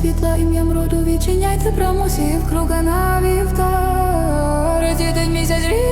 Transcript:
світла ім'ям роду відчиняйте браму круга на вівтар. Дідень місяць рік